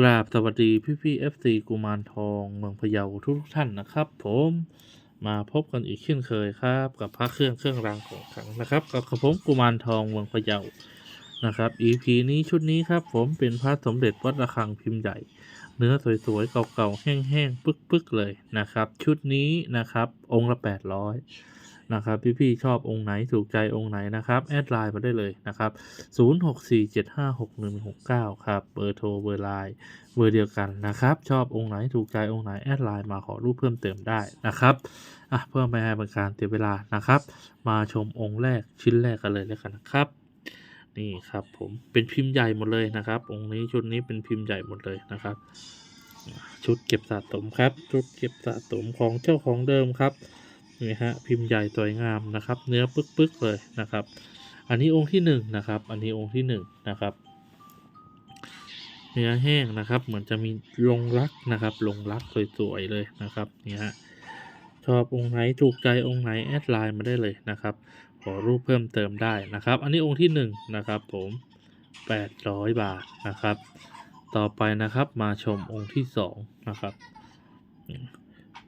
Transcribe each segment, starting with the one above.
กราบสวัสดีพี่พี่เอฟซีกุมารทองเมืองพะเยาทุกท่านนะครับ ผมมาพบกันอีกเช่นเคยครับ กับพระเครื่องเครื่องรางของขลังนะครับ กับกระผมกุมารทองเมืองพะเยานะครับ EP นี้ชุดนี้ครับ ผมเป็นพระสมเด็จวัดระฆังพิมพ์ใหญ่ เนื้อสวยๆเก่าๆแห้งๆปึกๆเลยนะครับ ชุดนี้นะครับ องค์ละ800 นะครับพี่ๆชอบองค์ไหนถูกใจองค์ไหนนะครับแอดไลน์มาได้เลยนะครับ 0647561169 ครับเบอร์โทรเบอร์ไลน์เบอร์เดียวกันนะครับ ชอบองค์ไหนถูกใจองค์ไหนแอดไลน์มาขอรูปเพิ่มเติมได้นะครับอะเพื่อไม่ให้เป็นการเสียเวลานะครับ มาชมองค์แรกชิ้นแรกกันเลยแล้วกันนะครับนี่ครับผมเป็นพิมพ์ใหญ่หมดเลยนะครับ องค์นี้ชุดนี้เป็นพิมพ์ใหญ่หมดเลยนะครับ ชุดเก็บสะสมครับ ชุดเก็บสะสมของเจ้าของเดิมครับ นี่ฮะพิมพ์ใหญ่สวยงามนะครับ เนื้อปึกๆเลยนะครับ อันนี้องค์ที่หนึ่งนะครับ อันนี้องค์ที่หนึ่งนะครับ เนื้อแห้งนะครับ เหมือนจะมีลงรักนะครับ ลงรักสวยๆเลยนะครับนี่ฮะชอบองค์ไหนถูกใจองค์ไหนแอดไลน์มาได้เลยนะครับ ขอรูปเพิ่มเติมได้นะครับ อันนี้องค์ที่หนึ่งนะครับ ผมแปดร้อยบาทนะครับ ต่อไปนะครับมาชมองค์ที่สองนะครับ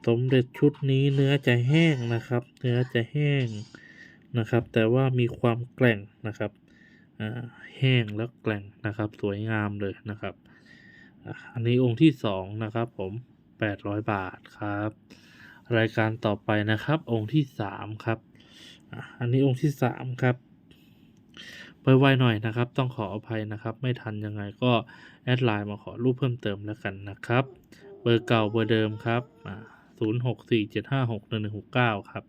สมเด็จชุดนี้เนื้อจะแห้งนะครับ เนื้อจะแห้งนะครับ แต่ว่ามีความแกร่งนะครับแห้งแล้วแกร่งนะครับ สวยงามเลยนะครับ อันนี้องค์ที่สองนะครับ ผมแปดร้อยบาทครับ รายการต่อไปนะครับ องค์ที่สามครับอันนี้องค์ที่สามครับไปไวหน่อยนะครับ ต้องขออภัยนะครับ ไม่ทันยังไงก็แอดไลน์มาขอรูปเพิ่มเติมแล้วกันนะครับ เบอร์เก่าเบอร์เดิมครับ ศูนย์หกสี่เจ็ดห้าหกหนึ่งหนึ่งหกเก้าครับ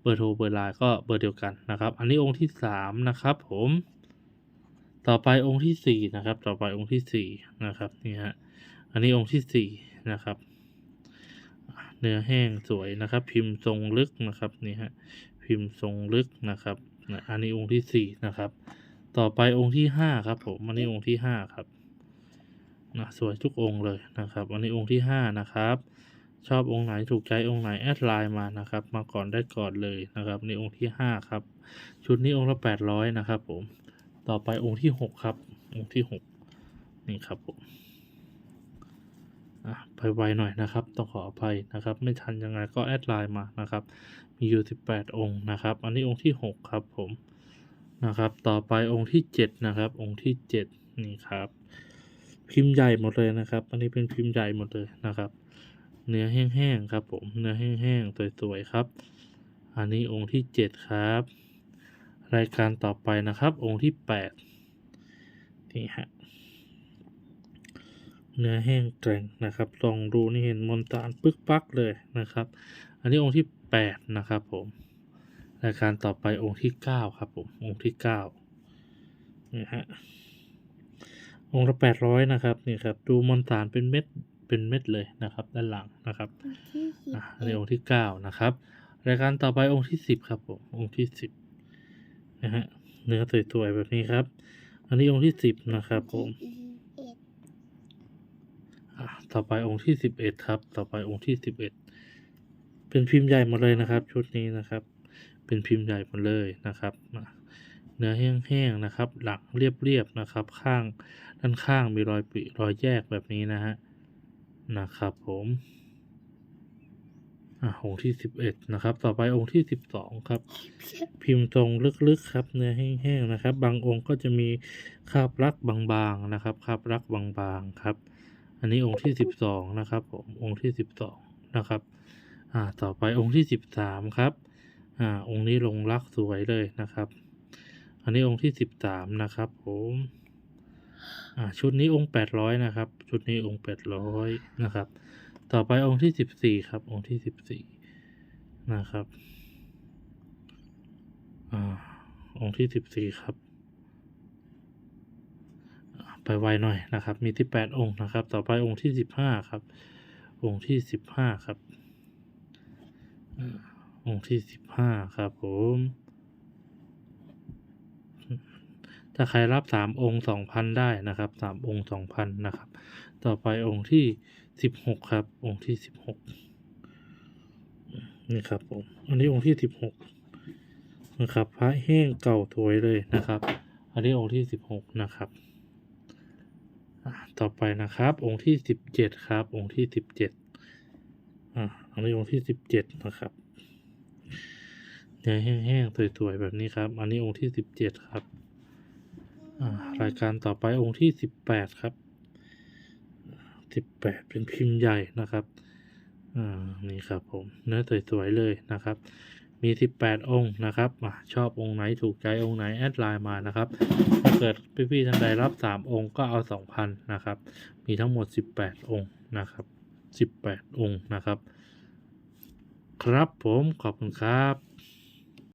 เบอร์โทรเบอร์ไลน์ก็เบอร์เดียวกันนะครับ อันนี้องค์ที่สามนะครับผม ต่อไปองค์ที่สี่นะครับ ต่อไปองค์ที่สี่นะครับนี่ฮะ อันนี้องค์ที่สี่นะครับ เนื้อแห้งสวยนะครับ พิมพ์ทรงลึกนะครับนี่ฮะ พิมพ์ทรงลึกนะครับ อันนี้องค์ที่สี่นะครับ ต่อไปองค์ที่ห้าครับผม อันนี้องค์ที่ห้าครับนะสวยทุกองค์เลยนะครับ อันนี้องค์ที่ห้านะครับ ชอบองค์ไหนถูกใจองค์ไหนแอดไลน์มานะครับ มาก่อนได้ก่อนเลยนะครับในองค์ที่ห้าครับ ชุดนี้องค์ละแปดร้อยนะครับผมต่อไปองค์ที่หกครับ องค์ที่หกนี่ครับผมอะไปไวหน่อยนะครับ ต้องขออภัยนะครับ ไม่ทันยังไงก็แอดไลน์มานะครับ มีอยู่สิบแปดองค์นะครับ อันนี้องค์ที่หกครับผมนะครับ ต่อไปองค์ที่เจ็ดนะครับ องค์ที่เจ็ดนี่ครับ พิมพ์ใหญ่หมดเลยนะครับ อันนี้เป็นพิมพ์ใหญ่หมดเลยนะครับ เนื้อแห้งๆครับผมเนื้อแห้งๆสวยๆครับ อันนี้องค์ที่เจ็ดครับ รายการต่อไปนะครับ องค์ที่แปดนี่ฮะเนื้อแห้งแกร่งนะครับลองดูนี่เห็นมนตานปึกปักเลยนะครับ อันนี้องค์ที่แปดนะครับผมรายการต่อไปองค์ที่เก้าครับผมองค์ที่เก้านี่ฮะองค์ละแปดร้อยนะครับนี่ครับ ดูมอนตานเป็นเม็ด เป็นเม็ดเลยนะครับ ด้านหลังนะครับที่สิบอะอันนี้องค์ที่เก้านะครับรายการต่อไปองค์ที่สิบครับผมองค์ที่สิบนะฮะเนื้อสวยๆแบบนี้ครับ อันนี้องค์ที่สิบนะครับผมเอ็ดอะต่อไปองค์ที่สิบเอ็ดครับ ต่อไปองค์ที่สิบเอ็ดเป็นพิมพ์ใหญ่หมดเลยนะครับ ชุดนี้นะครับ เป็นพิมพ์ใหญ่หมดเลยนะครับอะเนื้อแห้งๆนะครับ หลังเรียบๆนะครับ ข้างด้านข้างมีรอยปริรอยแยกแบบนี้นะฮะ นะครับผมอะองค์ที่สิบเอ็ดนะครับ ต่อไปองค์ที่สิบสองครับ พิมพ์ตรงลึกๆครับ เนื้อแห้งๆนะครับ บางองค์ก็จะมีคาบรักบางๆนะครับคาบรักบางๆครับ อันนี้องค์ที่สิบสองนะครับผมองค์ที่สิบสองนะครับอ่าต่อไปองค์ที่สิบสามครับอ่าองค์นี้ลงรักสวยเลยนะครับ อันนี้องค์ที่สิบสามนะครับผม ชุดนี้องค์แปดร้อยนะครับ ชุดนี้องค์แปดร้อยนะครับ ต่อไปองค์ที่สิบสี่ครับ องค์ที่สิบสี่นะครับอ่าองค์ที่สิบสี่ครับอ่าไปไวหน่อยนะครับ มีที่แปดองค์นะครับ ต่อไปองค์ที่สิบห้าครับ องค์ที่สิบห้าครับ องค์ที่สิบห้าครับผม ถ้าใครรับสามองค์สองพันได้นะครับสามองค์สองพันนะครับ ต่อไปองค์ที่สิบหกครับ องค์ที่สิบหกนี่ครับผมอันนี้องค์ที่สิบหกนะครับ พระแห้งเก่าถวยเลยนะครับ อันนี้องค์ที่สิบหกนะครับต่อไปนะครับ องค์ที่สิบเจ็ดครับ องค์ที่สิบเจ็ดอ่าอันนี้องค์ที่สิบเจ็ดนะครับเนื้อแห้งๆสวยๆแบบนี้ครับ อันนี้องค์ที่สิบเจ็ดครับ รายการต่อไปองค์ที่สิบแปดครับสิบแปดเป็นพิมพ์ใหญ่นะครับอ่านี่ครับผมเนื้อสวยๆเลยนะครับ มีสิบแปดองค์นะครับอชอบองค์ไหนถูกใจองค์ไหนแอดไลน์มานะครับ ถ้าเกิดพี่ๆท่านใดรับสามองค์ก็เอาสองพันนะครับ มีทั้งหมดสิบแปดองค์นะครับสิบแปดองค์นะครับ ครับผมขอบคุณครับ